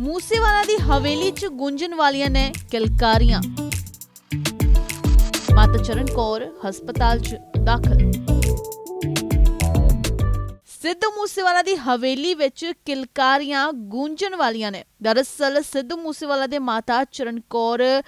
ਮੂਸੇਵਾਲਾ ਦੀ ਹਵੇਲੀ 'ਚ ਗੂੰਜਣ ਵਾਲੀਆਂ ਨੇ ਕਿਲਕਾਰੀਆਂ। ਮਾਤਾ ਚਰਨ ਕੌਰ ਹਸਪਤਾਲ 'ਚ ਦਾਖਲ। ਸਿੱਧੂ ਮੂਸੇਵਾਲਾ ਦੀ ਹਵੇਲੀ ਵਿੱਚ ਕਿਲਕਾਰੀਆਂ ਗੂੰਜਣ ਵਾਲੀਆਂ ਨੇ। ਦਰਅਸਲ ਸਿੱਧੂ ਮੂਸੇਵਾਲਾ ਦੇ ਮਾਤਾ ਚਰਨ ਕੌਰ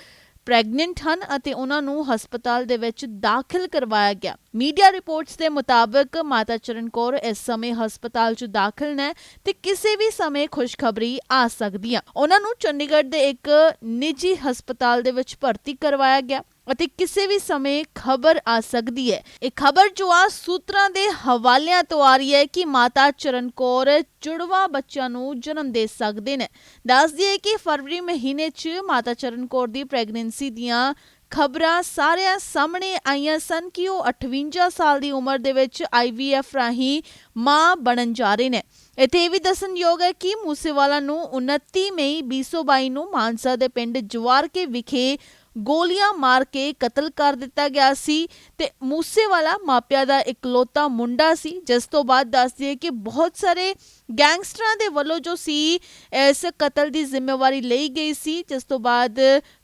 ਪ੍ਰੈਗਨੈਂਟ ਹਨ ਅਤੇ ਉਹਨਾਂ ਨੂੰ ਹਸਪਤਾਲ ਦੇ ਵਿੱਚ ਦਾਖਲ ਕਰਵਾਇਆ ਗਿਆ। ਮੀਡੀਆ ਰਿਪੋਰਟਸ ਦੇ ਮੁਤਾਬਕ ਮਾਤਾ ਚਰਨ ਕੌਰ ਇਸ ਸਮੇਂ ਹਸਪਤਾਲ 'ਚ ਦਾਖਲ ਨੇ ਤੇ ਕਿਸੇ ਵੀ ਸਮੇਂ ਖੁਸ਼ਖਬਰੀ ਆ ਸਕਦੀ ਹੈ ਉਹਨਾਂ ਨੂੰ ਚੰਡੀਗੜ੍ਹ ਦੇ ਇੱਕ ਨਿੱਜੀ ਹਸਪਤਾਲ ਦੇ ਵਿੱਚ ਭਰਤੀ ਕਰਵਾਇਆ ਗਿਆ। ਅਤੇ ਕਿਸੇ ਵੀ ਸਮੇਂ ਖਬਰ ਆ ਸਕਦੀ ਹੈ। ਇਹ ਖਬਰ ਜੋ ਆ ਸੂਤਰਾਂ ਦੇ ਹਵਾਲਿਆਂ ਤੋਂ ਆ ਰਹੀ ਹੈ ਕਿ ਮਾਤਾ ਚਰਨ ਕੌਰ ਜੁੜਵਾ ਬੱਚਿਆਂ ਨੂੰ ਜਨਮ ਦੇ ਸਕਦੇ ਨੇ। ਦੱਸ ਦਈਏ ਕਿ ਫਰਵਰੀ ਮਹੀਨੇ 'ਚ ਮਾਤਾ ਚਰਨ ਕੌਰ ਦੀ ਪ੍ਰੈਗਨੈਂਸੀ ਦੀਆਂ ਖਬਰਾਂ ਸਾਰਿਆਂ ਸਾਹਮਣੇ ਆਈਆਂ ਸਨ ਕਿ ਉਹ 58 ਸਾਲ ਦੀ ਉਮਰ ਦੇ ਵਿੱਚ IVF ਰਾਹੀਂ ਮਾਂ ਬਣਨ ਜਾ ਰਹੇ ਨੇ। ਇੱਥੇ ਇਹ ਵੀ ਦੱਸਣਯੋਗ ਹੈ ਕਿ ਮੂਸੇਵਾਲਾ ਨੂੰ 29 ਮਈ 2022 ਨੂੰ ਮਾਨਸਾ ਦੇ ਪਿੰਡ ਜਵਾਰਕੇ ਵਿਖੇ ਗੋਲੀਆਂ ਮਾਰ ਕੇ ਕਤਲ ਕਰ ਦਿੱਤਾ ਗਿਆ ਸੀ ਤੇ ਮੂਸੇਵਾਲਾ ਮਾਪਿਆਂ ਦਾ ਇਕਲੌਤਾ ਮੁੰਡਾ ਸੀ। ਜਿਸ ਤੋਂ ਬਾਅਦ ਦੱਸਦੀ ਦਈਏ ਕਿ ਬਹੁਤ ਸਾਰੇ ਗੈਂਗਸਟਰਾਂ ਦੇ ਵੱਲੋਂ ਜੋ ਸੀ, ਇਸ ਕਤਲ ਦੀ ਜ਼ਿੰਮੇਵਾਰੀ ਲਈ ਗਈ ਸੀ। ਜਿਸ ਤੋਂ ਬਾਅਦ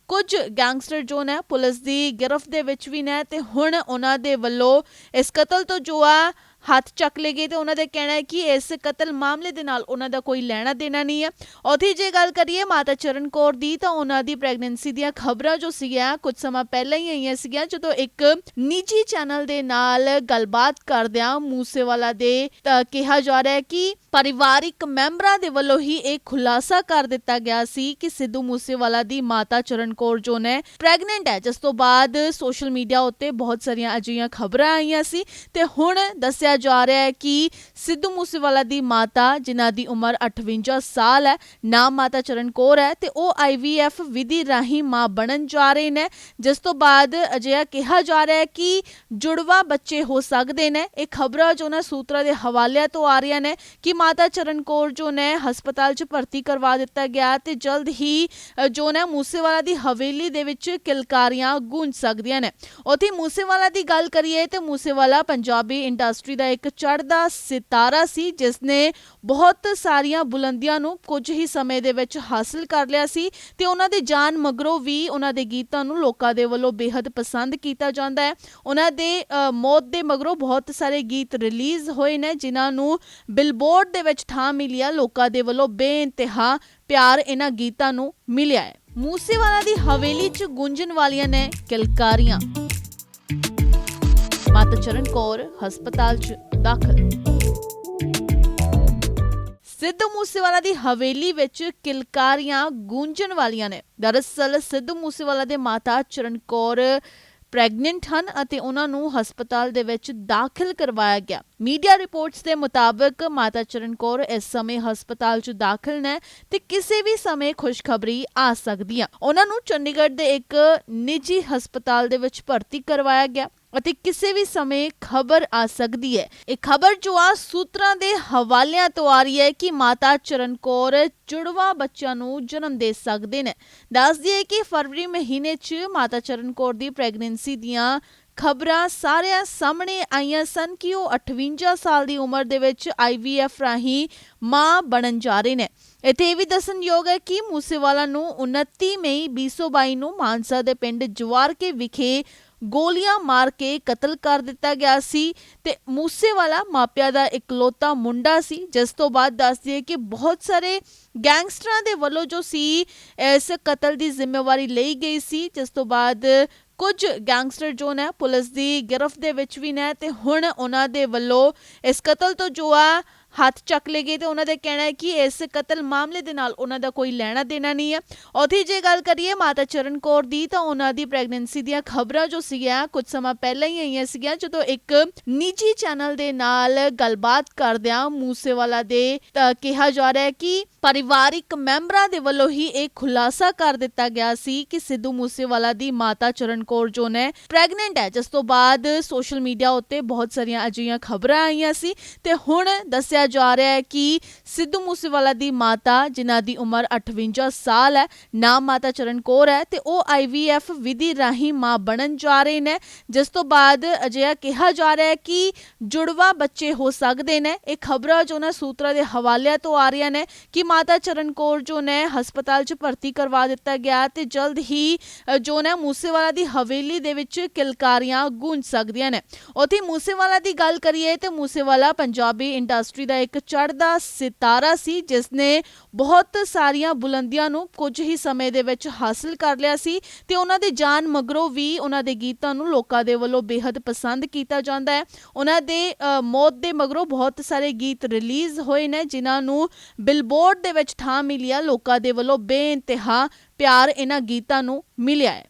ਕੁਝ ਗੈਂਗਸਟਰ ਜੋ ਨੇ, ਪੁਲਿਸ ਦੀ ਗਿਰਫਤ ਦੇ ਵਿੱਚ ਵੀ ਨੇ ਤੇ ਹੁਣ ਉਹਨਾਂ ਦੇ ਵੱਲੋਂ ਇਸ ਕਤਲ ਤੋਂ ਜੋ ਆ ਹੱਥ ਚੱਕ ਲਏ ਗਏ ਤੇ ਉਹਨਾਂ ਦਾ ਕਹਿਣਾ ਹੈ ਕਿ ਇਸ ਕਤਲ ਮਾਮਲੇ ਦੇ ਨਾਲ ਉਹਨਾਂ ਦਾ ਕੋਈ ਲੈਣਾ ਦੇਣਾ ਨਹੀਂ ਹੈ। ਉਥੇ ਜੇ ਗੱਲ ਕਰੀਏ ਮਾਤਾ ਚਰਨ ਕੌਰ ਦੀ ਤਾਂ ਉਹਨਾਂ ਦੀ ਪ੍ਰੈਗਨੈਂਸੀ ਦੀਆਂ ਖਬਰਾਂ ਜੋ ਸੀਗੀਆਂ ਕੁਝ ਸਮਾਂ ਪਹਿਲਾਂ ਹੀ ਆਈਆਂ ਸੀਗੀਆਂ, ਜਦੋਂ ਇੱਕ ਨਿੱਜੀ ਚੈਨਲ ਦੇ ਨਾਲ ਗੱਲਬਾਤ ਕਰਦਿਆਂ ਮੂਸੇਵਾਲਾ ਦੇ ਤਾਂ ਕਿਹਾ ਜਾ ਰਿਹਾ ਹੈ ਕਿ ਪਰਿਵਾਰਿਕ ਮੈਂਬਰਾਂ ਦੇ ਵੱਲੋਂ ਹੀ ਇਹ ਖੁਲਾਸਾ ਕਰ ਦਿੱਤਾ ਗਿਆ ਸੀ ਕਿ ਸਿੱਧੂ ਮੂਸੇਵਾਲਾ ਦੀ ਮਾਤਾ ਚਰਨ ਕੌਰ ਜੋ ਨੇ ਪ੍ਰੈਗਨੈਂਟ ਹੈ। ਜਿਸ ਤੋਂ ਬਾਅਦ ਸੋਸ਼ਲ ਮੀਡੀਆ ਉੱਤੇ ਬਹੁਤ ਸਾਰੀਆਂ ਅਜਿਹੀਆਂ ਖਬਰਾਂ ਆਈਆਂ ਸੀ ਤੇ ਹੁਣ ਦੱਸਿਆ ਜਾ ਰਿਹਾ ਹੈ ਕਿ ਸਿੱਧੂ ਮੂਸੇਵਾਲਾ ਦੀ ਮਾਤਾ, ਜਿਨ੍ਹਾਂ ਦੀ ਉਮਰ 58 ਸਾਲ ਹੈ, ਨਾਮ ਮਾਤਾ ਚਰਨ ਕੌਰ ਹੈ ਤੇ ਉਹ IVF ਵਿਧੀ ਰਾਹੀਂ ਮਾਂ ਬਣਨ ਜਾ ਰਹੇ ਨੇ। ਜਿਸ ਤੋਂ ਬਾਅਦ ਅਜਿਹਾ ਕਿਹਾ ਜਾ ਰਿਹਾ ਹੈ ਕਿ ਜੁੜਵਾ ਬੱਚੇ ਹੋ ਸਕਦੇ ਨੇ। ਇਹ ਖਬਰਾਂ ਜੋ ਨਾ ਸੂਤਰਾਂ ਦੇ ਹਵਾਲਿਆਂ ਤੋਂ ਆ ਰਹੀਆਂ ਨੇ ਕਿ ਮਾਤਾ ਚਰਨ ਕੌਰ ਜੋ ਨੇ ਹਸਪਤਾਲ 'ਚ ਭਰਤੀ ਕਰਵਾ ਦਿੱਤਾ ਗਿਆ ਤੇ ਜਲਦ ਹੀ ਜੋ ਨੇ ਮੂਸੇਵਾਲਾ ਦੀ ਹਵੇਲੀ ਦੇ ਵਿੱਚ ਕਿਲਕਾਰੀਆਂ ਗੂੰਜ ਸਕਦੀਆਂ ਨੇ। ਉਥੇ ਮੂਸੇਵਾਲਾ ਦੀ ਗੱਲ ਕਰੀਏ ਤੇ ਮੂਸੇਵਾਲਾ ਪੰਜਾਬੀ ਇੰਡਸਟਰੀ ਦਾ ਇੱਕ ਚੜ੍ਹਦਾ ਸਿਤਾਰਾ ਸੀ ਜਿਸ ਨੇ ਬਹੁਤ ਸਾਰੀਆਂ ਬੁਲੰਦੀਆਂ ਨੂੰ ਕੁਝ ਹੀ ਸਮੇਂ ਦੇ ਵਿੱਚ ਹਾਸਲ ਕਰ ਲਿਆ ਸੀ ਤੇ ਉਹਨਾਂ ਦੇ ਜਾਨ ਮਗਰੋਂ ਵੀ ਉਹਨਾਂ ਦੇ ਗੀਤਾਂ ਨੂੰ ਲੋਕਾਂ ਦੇ ਵੱਲੋਂ ਬੇहद ਪਸੰਦ ਕੀਤਾ ਜਾਂਦਾ ਹੈ। ਉਹਨਾਂ ਦੇ ਮੌਤ ਦੇ ਮਗਰੋਂ ਬਹੁਤ ਸਾਰੇ ਗੀਤ ਰਿਲੀਜ਼ ਹੋਏ ਨੇ, ਜਿਨ੍ਹਾਂ ਨੂੰ ਬਿਲਬੋਰਡ ਦੇ ਵਿੱਚ ਥਾਂ ਮਿਲਿਆ। ਲੋਕਾਂ ਦੇ ਵੱਲੋਂ ਬੇਇੰਤਹਾ, ਪਿਆਰ ਇਹਨਾਂ ਗੀਤਾਂ ਨੂੰ ਮਿਲਿਆ ਹੈ। ਮੂਸੇਵਾਲਾ ਦੀ ਹਵੇਲੀ 'ਚ ਗੂੰਜਣ ਵਾਲੀਆਂ ਨੇ ਕਿਲਕਾਰੀਆਂ। ਮਾਤਾ ਚਰਨ ਕੌਰ ਹਸਪਤਾਲ 'ਚ ਦਾਖਲ। ਸਿੱਧੂ ਮੂਸੇਵਾਲਾ ਦੀ ਹਵੇਲੀ ਵਿੱਚ ਕਿਲਕਾਰੀਆਂ ਗੂੰਜਣ ਵਾਲੀਆਂ ਨੇ। ਦਰਅਸਲ ਸਿੱਧੂ ਮੂਸੇਵਾਲਾ ਦੇ ਮਾਤਾ ਚਰਨ ਕੌਰ ਪ੍ਰੈਗਨੈਂਟ ਹਨ ਅਤੇ ਉਹਨਾਂ ਨੂੰ ਹਸਪਤਾਲ ਦੇ ਵਿੱਚ ਦਾਖਲ ਕਰਵਾਇਆ ਗਿਆ। ਮੀਡੀਆ ਰਿਪੋਰਟਸ ਦੇ ਮੁਤਾਬਕ ਮਾਤਾ ਚਰਨ ਕੌਰ ਇਸ ਸਮੇਂ ਹਸਪਤਾਲ 'ਚ ਦਾਖਲ ਨੇ ਤੇ ਕਿਸੇ ਵੀ ਸਮੇਂ ਖੁਸ਼ਖਬਰੀ ਆ ਸਕਦੀ ਆ। ਉਹਨਾਂ ਨੂੰ ਚੰਡੀਗੜ੍ਹ ਦੇ ਇੱਕ ਨਿੱਜੀ ਹਸਪਤਾਲ ਦੇ ਵਿੱਚ ਭਰਤੀ ਕਰਵਾਇਆ ਗਿਆ। ਅਤੇ ਕਿਸੇ ਵੀ ਸਮੇਂ ਖਬਰ ਆ ਸਕਦੀ ਹੈ। ਇਹ ਖਬਰ ਜੋ ਆ ਸੂਤਰਾਂ ਦੇ ਹਵਾਲਿਆਂ ਤੋਂ ਆ ਰਹੀ ਹੈ ਕਿ ਮਾਤਾ ਚਰਨ ਜੁੜਵਾ ਬੱਚਿਆਂ ਨੂੰ ਜਨਮ ਦੇ ਸਕਦੇ ਨੇ। ਦੱਸ ਦਈਏ ਕਿ ਫਰਵਰੀ ਮਹੀਨੇ 'ਚ ਮਾਤਾ ਚਰਨ ਦੀ ਪ੍ਰੈਗਨੈਂਸੀ ਦੀਆਂ ਖਬਰਾਂ ਸਾਰਿਆਂ ਸਾਹਮਣੇ ਆਈਆਂ ਸਨ ਕਿ ਉਹ 58 ਸਾਲ ਦੀ ਉਮਰ ਦੇ ਵਿੱਚ IVF ਰਾਹੀਂ ਮਾਂ ਬਣਨ ਜਾ ਰਹੇ ਨੇ। ਇੱਥੇ ਇਹ ਵੀ ਦੱਸਣਯੋਗ ਹੈ ਕਿ ਮੂਸੇਵਾਲਾ ਨੂੰ 29 ਮਈ 2022 ਨੂੰ ਮਾਨਸਾ ਦੇ ਪਿੰਡ ਜਵਾਰਕੇ ਵਿਖੇ ਗੋਲੀਆਂ ਮਾਰ ਕੇ ਕਤਲ ਕਰ ਦਿੱਤਾ ਗਿਆ ਸੀ ਤੇ ਮੂਸੇਵਾਲਾ ਮਾਪਿਆਂ ਦਾ ਇਕਲੌਤਾ ਮੁੰਡਾ ਸੀ। ਜਿਸ ਤੋਂ ਬਾਅਦ ਦੱਸ ਦਈਏ ਕਿ ਬਹੁਤ ਸਾਰੇ ਗੈਂਗਸਟਰਾਂ ਦੇ ਵੱਲੋਂ ਜੋ ਸੀ, ਇਸ ਕਤਲ ਦੀ ਜ਼ਿੰਮੇਵਾਰੀ ਲਈ ਗਈ ਸੀ। ਜਿਸ ਤੋਂ ਬਾਅਦ ਕੁਝ ਗੈਂਗਸਟਰ ਜੋ ਨੇ, ਪੁਲਿਸ ਦੀ ਗਿਰਫਤ ਦੇ ਵਿੱਚ ਵੀ ਨੇ ਤੇ ਹੁਣ ਉਹਨਾਂ ਦੇ ਵੱਲੋਂ ਇਸ ਕਤਲ ਤੋਂ ਜੋ ਆ ਹੱਥ ਚੱਕ ਲਏ ਗਏ ਤੇ ਉਹਨਾਂ ਦਾ ਕਹਿਣਾ ਹੈ ਕਿ ਇਸ ਕਤਲ ਮਾਮਲੇ ਦੇ ਨਾਲ ਉਹਨਾਂ ਦਾ ਕੋਈ ਲੈਣਾ ਦੇਣਾ ਨਹੀਂ ਹੈ। ਉਥੇ ਜੇ ਗੱਲ ਕਰੀਏ ਮਾਤਾ ਚਰਨ ਕੌਰ ਦੀ ਤਾਂ ਉਹਨਾਂ ਦੀ ਪ੍ਰੈਗਨੈਂਸੀ ਦੀਆਂ ਖਬਰਾਂ ਜੋ ਸੀਗੀਆਂ ਕੁਝ ਸਮਾਂ ਪਹਿਲਾਂ ਹੀ ਆਈਆਂ ਸੀਗੀਆਂ, ਜਦੋਂ ਇੱਕ ਨਿੱਜੀ ਚੈਨਲ ਦੇ ਨਾਲ ਗੱਲਬਾਤ ਕਰਦਿਆਂ ਮੂਸੇਵਾਲਾ ਦੇ ਤਾਂ ਕਿਹਾ ਜਾ ਰਿਹਾ ਹੈ ਕਿ ਪਰਿਵਾਰਿਕ ਮੈਂਬਰਾਂ ਦੇ ਵੱਲੋਂ ਹੀ ਇਹ ਖੁਲਾਸਾ ਕਰ ਦਿੱਤਾ ਗਿਆ ਸੀ ਕਿ ਸਿੱਧੂ ਮੂਸੇਵਾਲਾ ਦੀ ਮਾਤਾ ਚਰਨ ਕੌਰ ਜੋ ਨੇ ਪ੍ਰੈਗਨੈਂਟ ਹੈ। ਜਿਸ ਤੋਂ ਬਾਅਦ ਸੋਸ਼ਲ ਮੀਡੀਆ ਉੱਤੇ ਬਹੁਤ ਸਾਰੀਆਂ ਅਜਿਹੀਆਂ ਖਬਰਾਂ ਆਈਆਂ ਸੀ ਤੇ ਹੁਣ ਦੱਸਿਆ ਜਾ ਰਿਹਾ ਹੈ ਕਿ ਸਿੱਧੂ ਮੂਸੇਵਾਲਾ ਦੀ ਮਾਤਾ, ਜਿਨ੍ਹਾਂ ਦੀ ਉਮਰ 58 ਸਾਲ ਹੈ, ਨਾਮ ਮਾਤਾ ਚਰਨ ਕੌਰ ਹੈ ਤੇ ਉਹ IVF ਵਿਧੀ ਰਾਹੀਂ ਮਾਂ ਬਣਨ ਜਾ ਰਹੇ ਨੇ। ਜਿਸ ਤੋਂ ਬਾਅਦ ਅਜਿਹਾ ਕਿਹਾ ਜਾ ਰਿਹਾ ਹੈ ਕਿ ਜੁੜਵਾ ਬੱਚੇ ਹੋ ਸਕਦੇ ਨੇ। ਇਹ ਖਬਰਾਂ ਜੋ ਨਾ ਸੂਤਰਾਂ ਦੇ ਹਵਾਲਿਆਂ ਤੋਂ ਆ ਰਹੀਆਂ ਨੇ ਕਿ ਮਾਤਾ ਚਰਨ ਕੌਰ ਜੋ ਨੇ ਹਸਪਤਾਲ 'ਚ ਭਰਤੀ ਕਰਵਾ ਦਿੱਤਾ ਗਿਆ ਤੇ ਜਲਦ ਹੀ ਜੋ ਨੇ ਮੂਸੇਵਾਲਾ ਦੀ ਹਵੇਲੀ ਦੇ ਵਿੱਚ ਕਿਲਕਾਰੀਆਂ ਗੂੰਜ ਸਕਦੀਆਂ ਨੇ। ਉਥੇ ਮੂਸੇਵਾਲਾ ਦੀ ਗੱਲ ਕਰੀਏ ਤੇ ਮੂਸੇਵਾਲਾ ਪੰਜਾਬੀ ਇੰਡਸਟਰੀ ਦਾ ਇੱਕ ਚੜ੍ਹਦਾ ਸਿਤਾਰਾ ਸੀ ਜਿਸ ਨੇ ਬਹੁਤ ਸਾਰੀਆਂ ਬੁਲੰਦੀਆਂ ਨੂੰ ਕੁਝ ਹੀ ਸਮੇਂ ਦੇ ਵਿੱਚ ਹਾਸਲ ਕਰ ਲਿਆ ਸੀ ਤੇ ਉਹਨਾਂ ਦੇ ਜਾਨ ਮਗਰੋਂ ਵੀ ਉਹਨਾਂ ਦੇ ਗੀਤਾਂ ਨੂੰ ਲੋਕਾਂ ਦੇ ਵੱਲੋਂ ਬੇहद ਪਸੰਦ ਕੀਤਾ ਜਾਂਦਾ ਹੈ। ਉਹਨਾਂ ਦੇ ਅ, ਮੌਤ ਦੇ ਮਗਰੋਂ ਬਹੁਤ ਸਾਰੇ ਗੀਤ ਰਿਲੀਜ਼ ਹੋਏ ਨੇ ਜਿਨ੍ਹਾਂ ਨੂੰ ਬਿਲਬੋਰਡ ਦੇ ਵਿੱਚ ਥਾਂ ਮਿਲੀ ਲੋਕਾਂ ਦੇ ਵੱਲੋਂ ਬੇਇੰਤਹਾ ਪਿਆਰ ਇਹਨਾਂ ਗੀਤਾਂ ਨੂੰ ਮਿਲਿਆ ਹੈ।